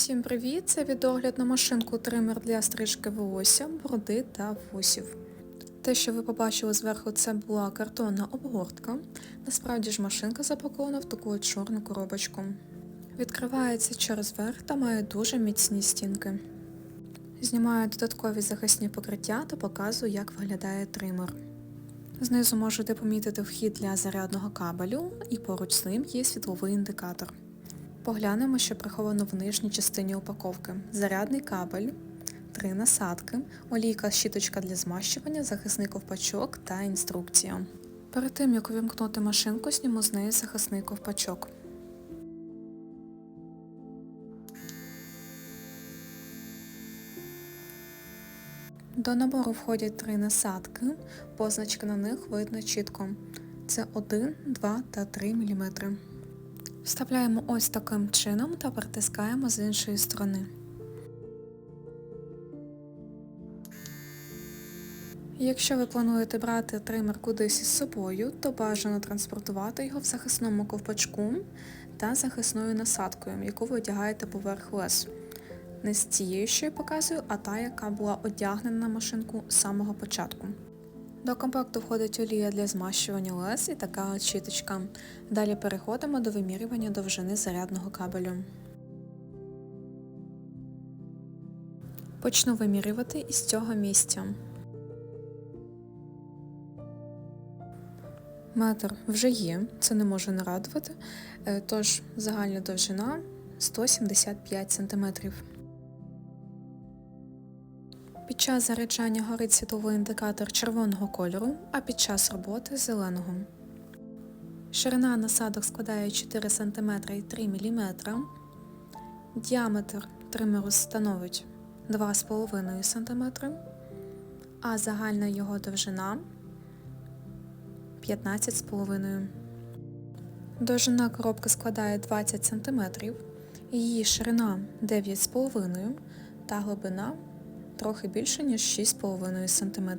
Всім привіт! Це відогляд на машинку тример для стрижки волосся, бороди та вусів. Те, що ви побачили зверху, це була картонна обгортка. Насправді ж машинка запакована в таку чорну коробочку. Відкривається через верх та має дуже міцні стінки. Знімаю додаткові захисні покриття та показую, як виглядає тример. Знизу можете помітити вхід для зарядного кабелю і поруч з ним є світловий індикатор. Поглянемо, що приховано в нижній частині упаковки. Зарядний кабель, три насадки, олійка щіточка для змащування, захисний ковпачок та інструкція. Перед тим, як увімкнути машинку, зніму з неї захисний ковпачок. До набору входять три насадки, позначки на них видно чітко. Це 1, 2 та 3 мм. Вставляємо ось таким чином та притискаємо з іншої сторони. Якщо ви плануєте брати тример кудись із собою, то бажано транспортувати його в захисному ковпачку та захисною насадкою, яку ви одягаєте поверх лез. Не з цією, що я показую, а та, яка була одягнена на машинку з самого початку. До комплекту входить олія для змащування лез і така от щіточка. Далі переходимо до вимірювання довжини зарядного кабелю. Почну вимірювати із цього місця. Метр вже є, це не може не радувати, Е, тож загальна довжина 175 см. Під час заряджання горить світловий індикатор червоного кольору, а під час роботи зеленого. Ширина насадок складає 4 см і 3 мм. Діаметр тримеру становить 2,5 см, а загальна його довжина 15,5. Довжина коробки складає 20 см, її ширина 9,5 см та глибина трохи більше, ніж 6,5 см.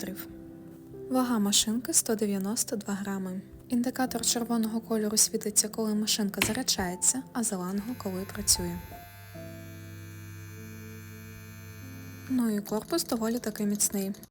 Вага машинки 192 грами. Індикатор червоного кольору світиться, коли машинка заряджається, а зеленого, коли працює. Ну і корпус доволі таки міцний.